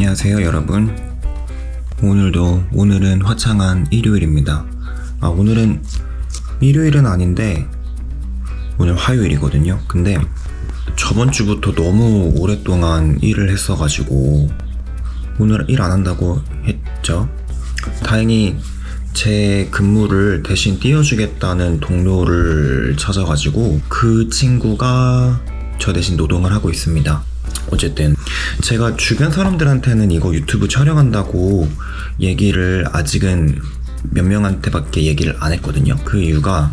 안녕하세요 여러분. 오늘도 오늘은 화창한 일요일입니다. 아 오늘은 일요일은 아닌데 오늘 화요일이거든요. 근데 저번 주부터 너무 오랫동안 일을 했어가지고 오늘 일 안 한다고 했죠. 다행히 제 근무를 대신 띄워주겠다는 동료를 찾아가지고 그 친구가 저 대신 노동을 하고 있습니다. 어쨌든 제가 주변 사람들한테는 이거 유튜브 촬영한다고 얘기를 아직은 몇 명한테밖에 얘기를 안 했거든요. 그 이유가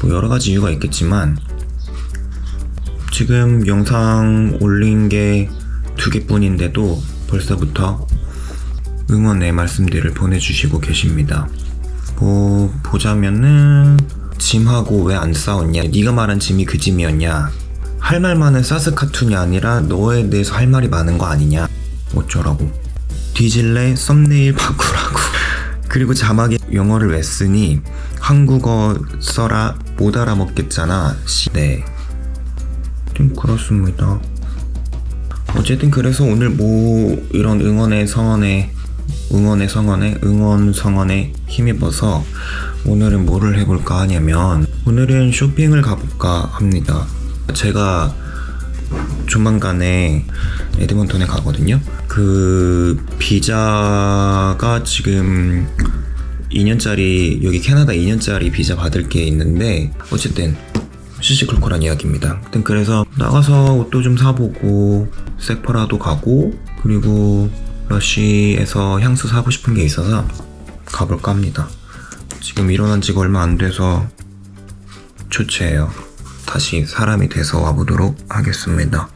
뭐 여러 가지 이유가 있겠지만 지금 영상 올린 게 두 개뿐인데도 벌써부터 응원의 말씀들을 보내주시고 계십니다. 뭐 보자면은 짐하고 왜 안 싸웠냐? 네가 말한 짐이 그 짐이었냐? 할말 많은 사스 카툰이 아니라 너에 대해서 할 말이 많은 거 아니냐? 어쩌라고? 뒤질래 썸네일 바꾸라고. 그리고 자막에 영어를 왜 쓰니 한국어 써라 못 알아먹겠잖아. 씨. 네. 좀 그렇습니다. 어쨌든 그래서 오늘 뭐 이런 응원의 성원에 응원의 성원에 응원 성원에 힘입어서 오늘은 뭐를 해볼까 하냐면 오늘은 쇼핑을 가볼까 합니다. 제가 조만간에 에드먼턴에 가거든요. 그 비자가 지금 2년짜리 여기 캐나다 2년짜리 비자 받을 게 있는데 어쨌든 시시콜콜한 이야기입니다. 그래서 나가서 옷도 좀 사보고 세퍼라도 가고 그리고 러쉬에서 향수 사고 싶은 게 있어서 가볼까 합니다. 지금 일어난 지가 얼마 안 돼서 초췌해요. 다시 사람이 돼서 와보도록 하겠습니다.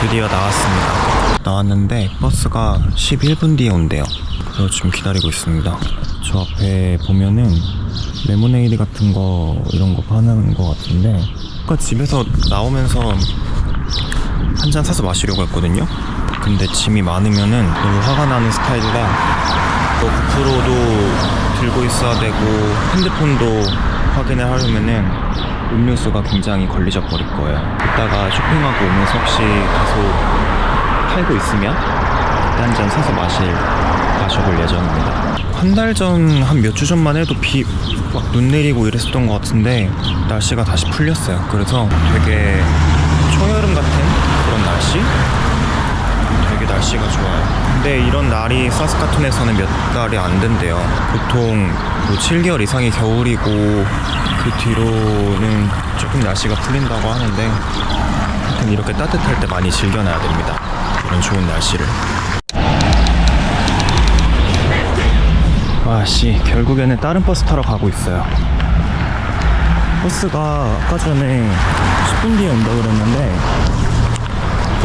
드디어 나왔습니다. 나왔는데 버스가 11분 뒤에 온대요. 그래서 지금 기다리고 있습니다. 저 앞에 보면은 레모네이드 같은 거 이런 거 파는 거 같은데 아까 집에서 나오면서 한 잔 사서 마시려고 했거든요. 근데 짐이 많으면은 너무 화가 나는 스타일이라 또 고프로도 들고 있어야 되고 핸드폰도 확인을 하려면은 음료수가 굉장히 걸리적 거릴 거예요. 이따가 쇼핑하고 오면서 혹시 다소 팔고 있으면 한 잔 사서 마실 마셔볼 예정입니다. 한 달 전, 한 몇 주 전만 해도 비, 막 눈 내리고 이랬었던 것 같은데, 날씨가 다시 풀렸어요. 그래서 되게 초여름 같은 그런 날씨? 되게 날씨가 좋아요. 근데 이런 날이 사스카툰에서는 몇 달이 안 된대요. 보통 뭐 7개월 이상이 겨울이고, 그 뒤로는 조금 날씨가 풀린다고 하는데, 하여튼 이렇게 따뜻할 때 많이 즐겨놔야 됩니다. 이런 좋은 날씨를. 아씨 결국에는 다른 버스 타러 가고 있어요 버스가 아까 전에 10분 뒤에 온다 그랬는데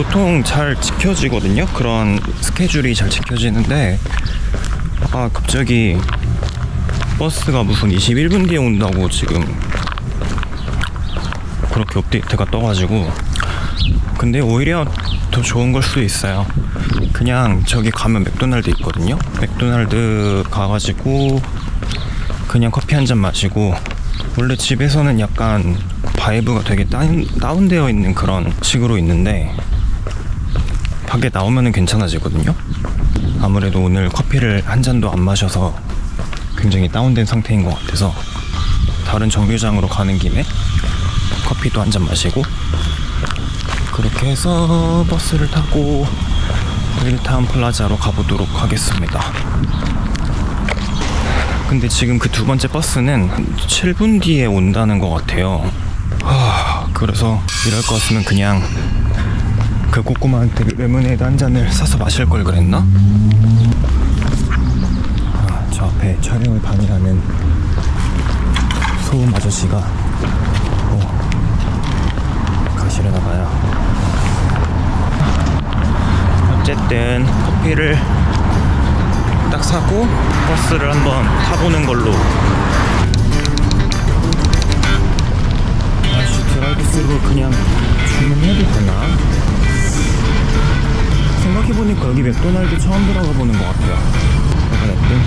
보통 잘 지켜지거든요 그런 스케줄이 잘 지켜지는데 아 갑자기 버스가 무슨 21분 뒤에 온다고 지금 그렇게 업데이트가 떠가지고 근데 오히려 더 좋은 걸 수도 있어요. 그냥 저기 가면 맥도날드 있거든요. 맥도날드 가가지고 그냥 커피 한 잔 마시고 원래 집에서는 약간 바이브가 되게 다운, 다운되어 있는 그런 식으로 있는데 밖에 나오면은 괜찮아지거든요. 아무래도 오늘 커피를 한 잔도 안 마셔서 굉장히 다운된 상태인 것 같아서 다른 정류장으로 가는 김에 커피도 한 잔 마시고 그렇게 해서 버스를 타고 웨일타운 플라자로 가보도록 하겠습니다. 근데 지금 그 두 번째 버스는 7분 뒤에 온다는 것 같아요. 하, 그래서 이럴 것 같으면 그냥 그 꼬꼬마한테 레모네이드 한 잔을 사서 마실 걸 그랬나? 아, 저 앞에 촬영을 방해하는 소음 아저씨가 어, 가시려나 봐요. 어쨌든 커피를 딱 사고 버스를 한번 타보는 걸로 아씨 드라이브스루 그냥 주문해도 되나? 생각해보니까 그 여기 맥도날드 처음 들어가 보는 것 같아요 약간 어때?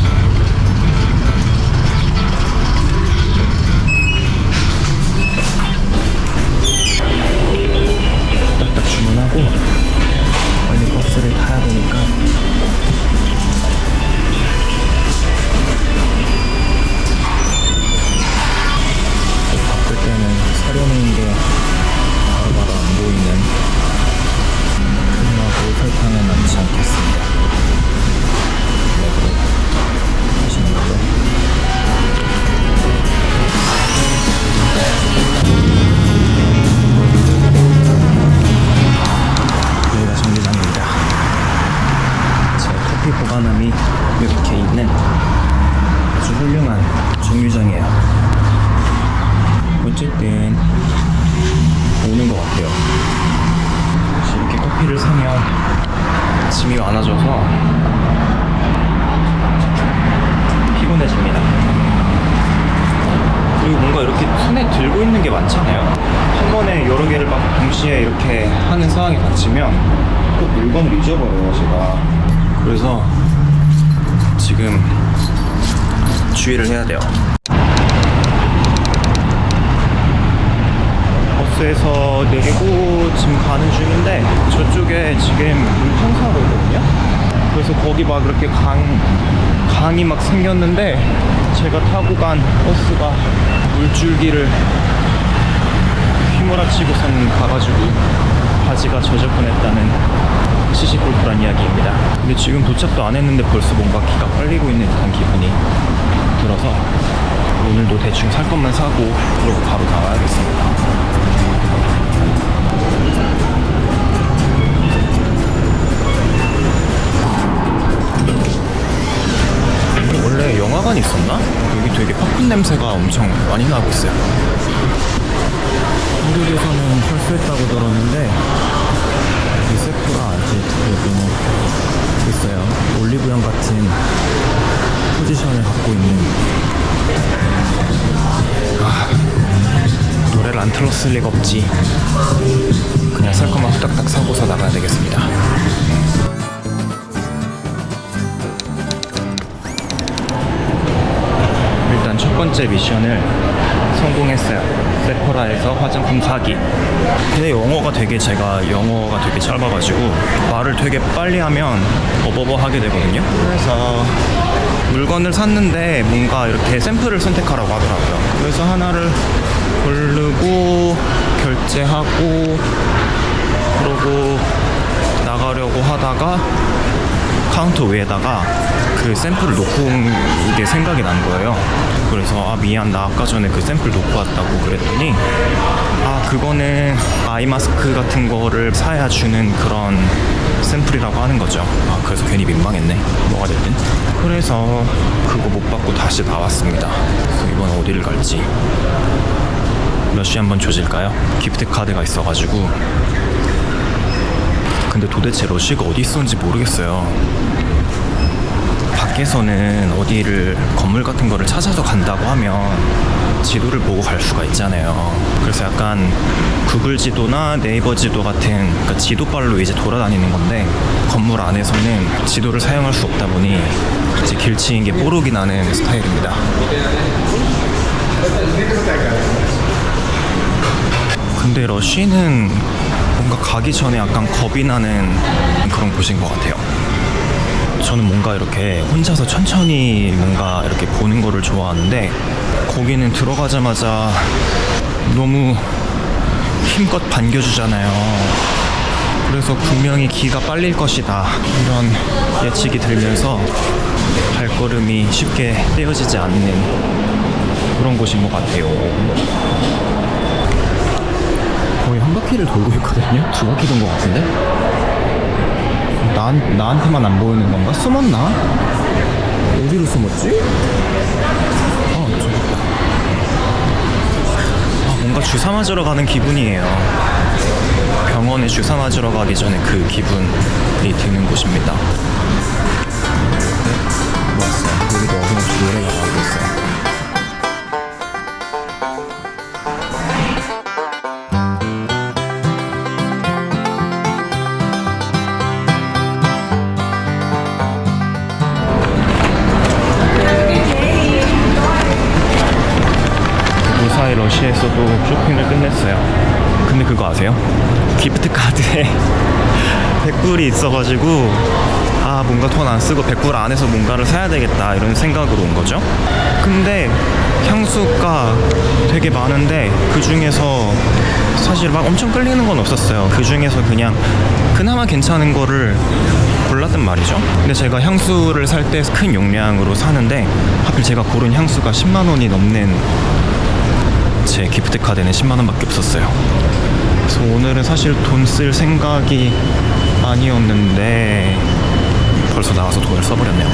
주문하고 빨리 버스를 타야 되니까 커피를 사면 짐이 많아져서 피곤해집니다. 그리고 뭔가 이렇게 손에 들고 있는 게 많잖아요. 한 번에 여러 개를 막 동시에 이렇게 하는 상황이 닥치면 꼭 물건을 잊어버려요, 제가. 그래서 지금 주의를 해야 돼요. 버스에서 내리고 지금 가는 중인데 저쪽에 지금 물청사로 있거든요. 그래서 거기 막 이렇게 강 강이 막 생겼는데 제가 타고 간 버스가 물줄기를 휘몰아치고선 가가지고 바지가 젖을 뻔했다는 시시콜콜한 이야기입니다. 근데 지금 도착도 안 했는데 벌써 뭔가 기가 빨리고 있는 듯한 기분이 들어서 오늘도 대충 살 것만 사고 그러고 바로 나와야겠습니다. 영화관 있었나? 여기 되게 팝콘 냄새가 엄청 많이 나고 있어요. 한국에서는 철수했다고 들었는데 이 세프가 아직 여기는 있어요. 올리브영 같은 포지션을 갖고 있는 아, 노래를 안 틀었을 리가 없지. 그냥 살 것만 후딱딱 사고서 나가야 되겠습니다. 첫 번째 미션을 성공했어요. 세포라에서 화장품 사기. 근데 영어가 되게 제가 영어가 되게 짧아가지고 말을 되게 빨리 하면 어버버 하게 되거든요. 그래서 물건을 샀는데 뭔가 이렇게 샘플을 선택하라고 하더라고요. 그래서 하나를 고르고 결제하고 그러고 나가려고 하다가 카운터 위에다가 그 샘플을 놓고 온 게 생각이 난 거예요. 그래서 아 미안 나 아까 전에 그 샘플 놓고 왔다고 그랬더니 아 그거는 아이 마스크 같은 거를 사야 주는 그런 샘플이라고 하는 거죠. 아 그래서 괜히 민망했네. 뭐가 됐든. 그래서 그거 못 받고 다시 나왔습니다. 그래서 이번 어디를 갈지 몇 시 한번 조질까요? 기프트 카드가 있어가지고 근데 도대체 러쉬가 어디 있었는지 모르겠어요. 밖에서는 어디를 건물 같은 거를 찾아서 간다고 하면 지도를 보고 갈 수가 있잖아요. 그래서 약간 구글 지도나 네이버 지도 같은 그러니까 지도발로 이제 돌아다니는 건데 건물 안에서는 지도를 사용할 수 없다 보니 이제 길치인 게 뽀록이 나는 스타일입니다. 근데 러쉬는 뭔가 가기 전에 약간 겁이 나는 그런 곳인 것 같아요. 저는 뭔가 이렇게 혼자서 천천히 뭔가 이렇게 보는 거를 좋아하는데 거기는 들어가자마자 너무 힘껏 반겨주잖아요. 그래서 분명히 기가 빨릴 것이다. 이런 예측이 들면서 발걸음이 쉽게 떼어지지 않는 그런 곳인 것 같아요. 거의 한 바퀴를 돌고 있거든요. 두 바퀴 돈 것 같은데? 나, 나한테만 안 보이는 건가? 숨었나? 어디로 숨었지? 어, 저기 있다. 아, 뭔가 주사 맞으러 가는 기분이에요. 병원에 주사 맞으러 가기 전에 그 기분이 드는 곳입니다. 네, 왔어요. 여기도 어김없이 노래가 나오고 있어요. 러시에서도 쇼핑을 끝냈어요. 근데 그거 아세요? 기프트 카드에 100불이 있어가지고 아 뭔가 돈 안 쓰고 100불 안에서 뭔가를 사야 되겠다 이런 생각으로 온 거죠. 근데 향수가 되게 많은데 그 중에서 사실 막 엄청 끌리는 건 없었어요. 그 중에서 그냥 그나마 괜찮은 거를 골랐단 말이죠. 근데 제가 향수를 살 때 큰 용량으로 사는데 하필 제가 고른 향수가 10만 원이 넘는 제 기프트 카드는 10만 원밖에 없었어요. 그래서 오늘은 사실 돈 쓸 생각이 아니었는데 벌써 나와서 돈을 써버렸네요.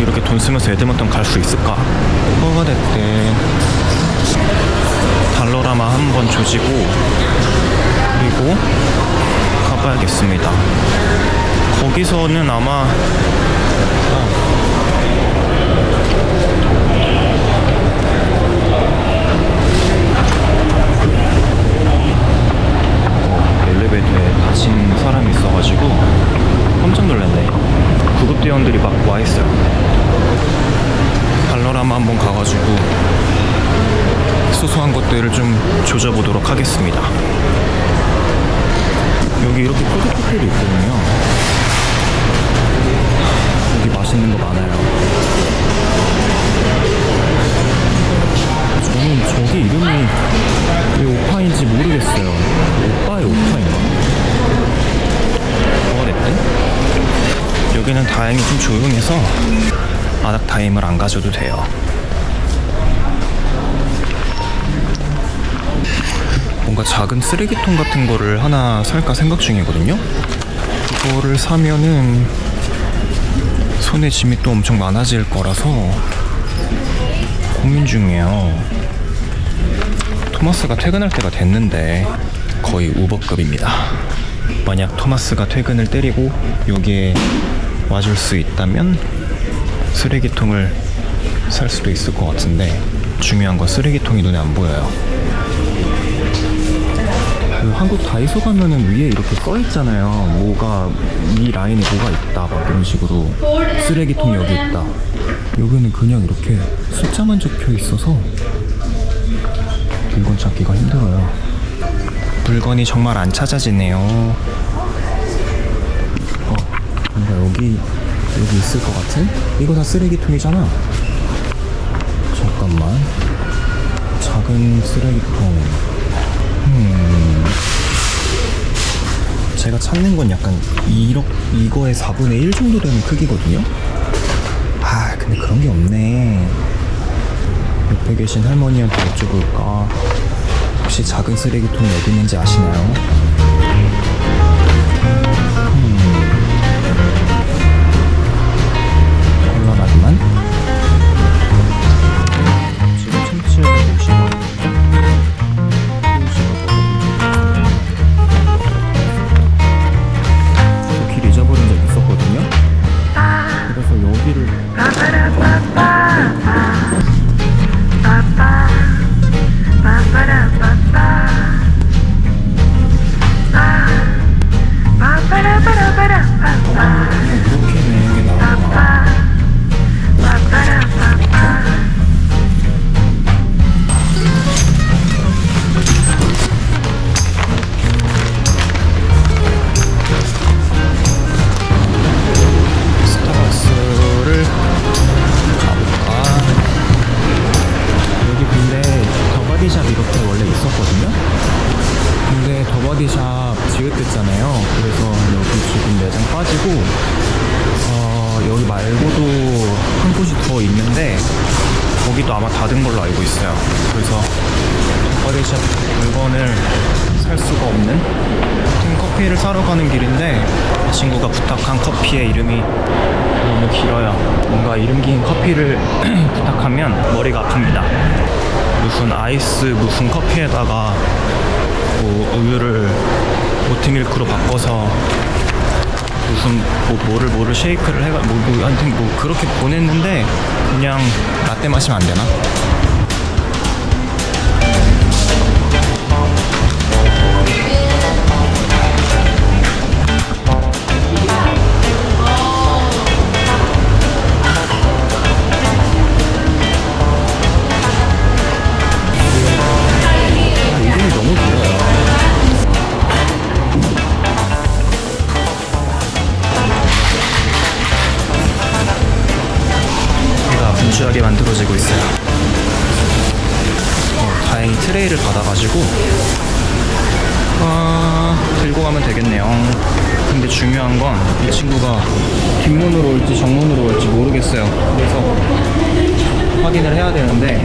이렇게 돈 쓰면서 에드먼턴 갈수 있을까? 뭐가 됐대. 달러라마 한 번 조지고 그리고 가봐야겠습니다. 거기서는 아마 어, 엘리베이터에 다친 사람이 있어가지고 깜짝 놀랐네. 구급대원들이 막 와 있어요. 발로라마 한번 가가지고 소소한 것들을 좀 조져보도록 하겠습니다. 여기 이렇게 푸드코트도 있거든요. 여기 맛있는 거 많아요. 저는 저게 이름이 왜 오파인지 모르겠어요. 오빠의 오파 여기는 다행히 좀 조용해서 마닥 타임을 안 가져도 돼요. 뭔가 작은 쓰레기통 같은 거를 하나 살까 생각 중이거든요. 그거를 사면은 손에 짐이 또 엄청 많아질 거라서 고민 중이에요. 토마스가 퇴근할 때가 됐는데 거의 우버급입니다. 만약 토마스가 퇴근을 때리고 여기에 와줄 수 있다면 쓰레기통을 살 수도 있을 것 같은데 중요한 건 쓰레기통이 눈에 안 보여요. 그 한국 다이소 가면은 위에 이렇게 써 있잖아요. 뭐가 이 라인에 뭐가 있다 막 이런 식으로 쓰레기통 여기 있다. 여기는 그냥 이렇게 숫자만 적혀 있어서 물건 찾기가 힘들어요. 물건이 정말 안 찾아지네요. 여기 여기 있을 것 같은? 이거 다 쓰레기통이잖아. 잠깐만. 작은 쓰레기통. 음. 제가 찾는 건 약간 1억 이거의 4분의 1 정도 되는 크기거든요. 아, 근데 그런 게 없네. 옆에 계신 할머니한테 여쭤볼까? 혹시 작은 쓰레기통이 어디 있는지 아시나요? 친구가 부탁한 커피의 이름이 너무 길어요. 뭔가 이름 긴 커피를 부탁하면 머리가 아픕니다. 무슨 아이스 무슨 커피에다가 뭐 우유를 오트밀크로 바꿔서 무슨 뭐 뭐를 뭐를 쉐이크를 해가 뭐, 뭐 하여튼 뭐 그렇게 보냈는데 그냥 라떼 마시면 안 되나? 트레이를 받아가지고 아, 들고 가면 되겠네요. 근데 중요한 건 이 친구가 뒷문으로 올지 정문으로 올지 모르겠어요. 그래서 확인을 해야 되는데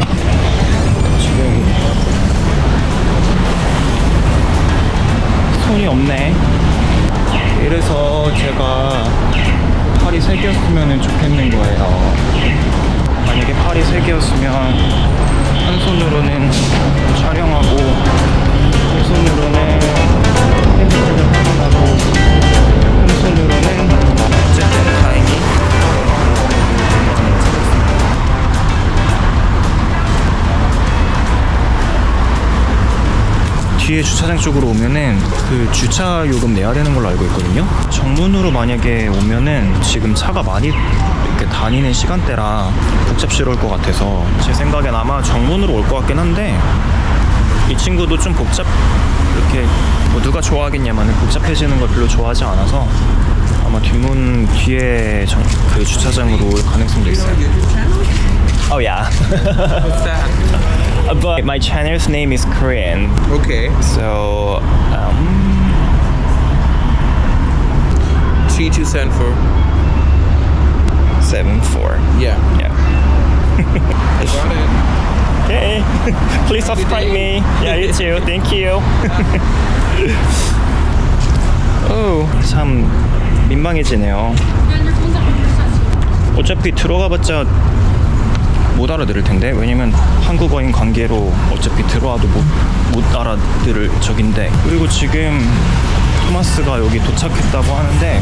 지금 손이 없네. 이래서 제가 팔이 세 개였으면 좋겠는 거예요. 만약에 팔이 세 개였으면 한 손으로는 촬영하고 한 손으로는 핸드폰을 확인하고 한 손으로는 어쨌든 다행히 뒤에 주차장 쪽으로 오면은 그 주차 요금 내야 되는 걸로 알고 있거든요. 정문으로 만약에 오면은 지금 차가 많이 이렇게 다니는 시간대라 복잡스러울 것 같아서 제 생각엔 아마 정문으로 올 것 같긴 한데 이 친구도 좀 복잡 이렇게 뭐 누가 좋아하겠냐면 복잡해지는 걸 별로 좋아하지 않아서 아마 뒷문 뒤에 정, 그 주차장으로 올 가능성도 있어요. Oh yeah. What's that? But my channel's name is Korean. Okay. So, um, Three two seven four. Seven four. Yeah. Yeah. Got it. Okay. Please subscribe me. Yeah, you too. Thank you. 오, 참 민망해지네요. 어차피 들어가봤자 못 알아들을 텐데 왜냐면 한국어인 관계로 어차피 들어와도 못, 못 알아들을 적인데 그리고 지금 토마스가 여기 도착했다고 하는데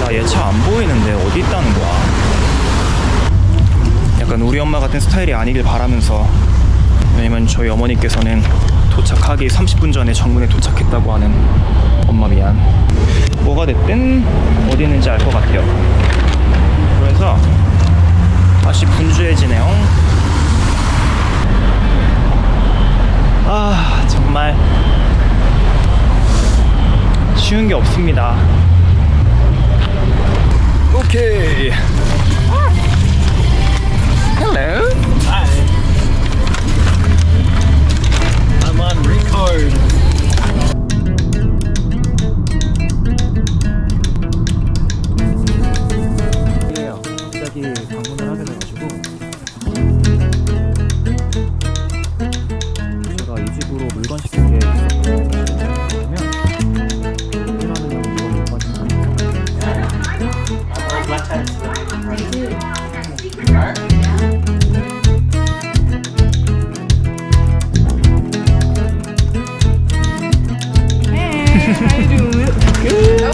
나 얘 차 안 보이는데 어디 있다는 거야? 약간 우리 엄마 같은 스타일이 아니길 바라면서. 왜냐면 저희 어머니께서는 도착하기 30분 전에 정문에 도착했다고 하는 엄마 미안. 뭐가 됐든 어디 있는지 알 것 같아요. 그래서 다시 분주해지네요. 아 정말 쉬운 게 없습니다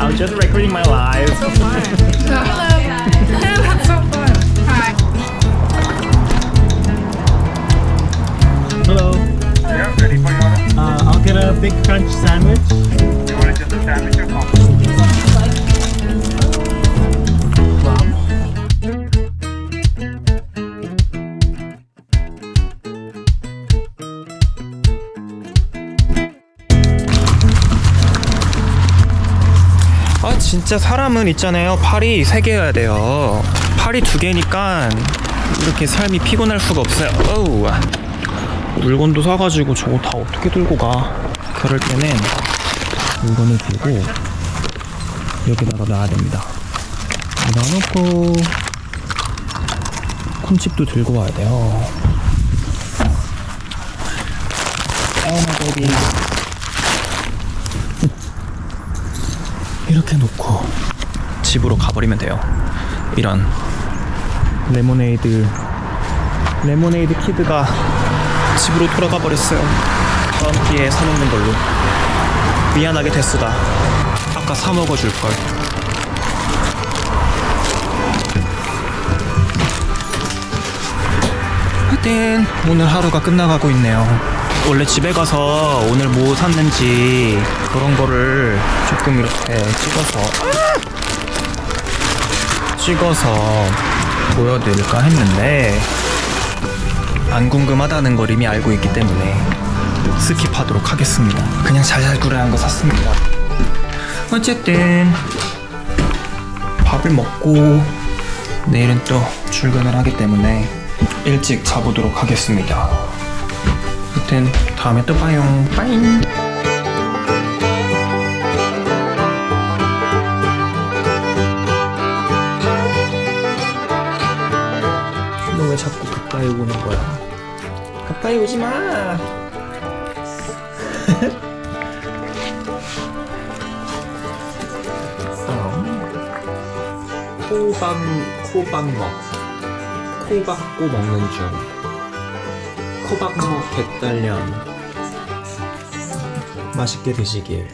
I'm just recording my life. That's so fun. Hi. Hello. Yeah, ready for your order? Uh, I'll get a big crunch sandwich. 진짜 사람은 있잖아요. 팔이 세 개여야 돼요. 팔이 두 개니까 이렇게 삶이 피곤할 수가 없어요. 어우. 물건도 사가지고 저거 다 어떻게 들고 가? 그럴 때는 물건을 들고 여기다가 놔야 됩니다. 놔놓고 콘칩도 들고 와야 돼요. 어머 베 이렇게 놓고 집으로 가버리면 돼요. 이런 레모네이드 레모네이드 키드가 집으로 돌아가 버렸어요. 다음 기회에 사놓는 걸로 미안하게 됐수다. 아까 사 먹어줄 걸. 하여튼 오늘 하루가 끝나가고 있네요. 원래 집에 가서 오늘 뭐 샀는지 그런 거를 조금 이렇게 찍어서 찍어서 보여드릴까 했는데 안 궁금하다는 걸 이미 알고 있기 때문에 스킵하도록 하겠습니다. 그냥 잘잘구레한 거 샀습니다. 어쨌든 밥을 먹고 내일은 또 출근을 하기 때문에 일찍 자보도록 하겠습니다. 하여튼 다음에 또 봐요. 빠잉. 너왜 자꾸 가까이 오는 거야? 가까이 오지 마. 어. 코박 코박먹 코박고 먹는 중 코박먹 백달련 맛있게 드시길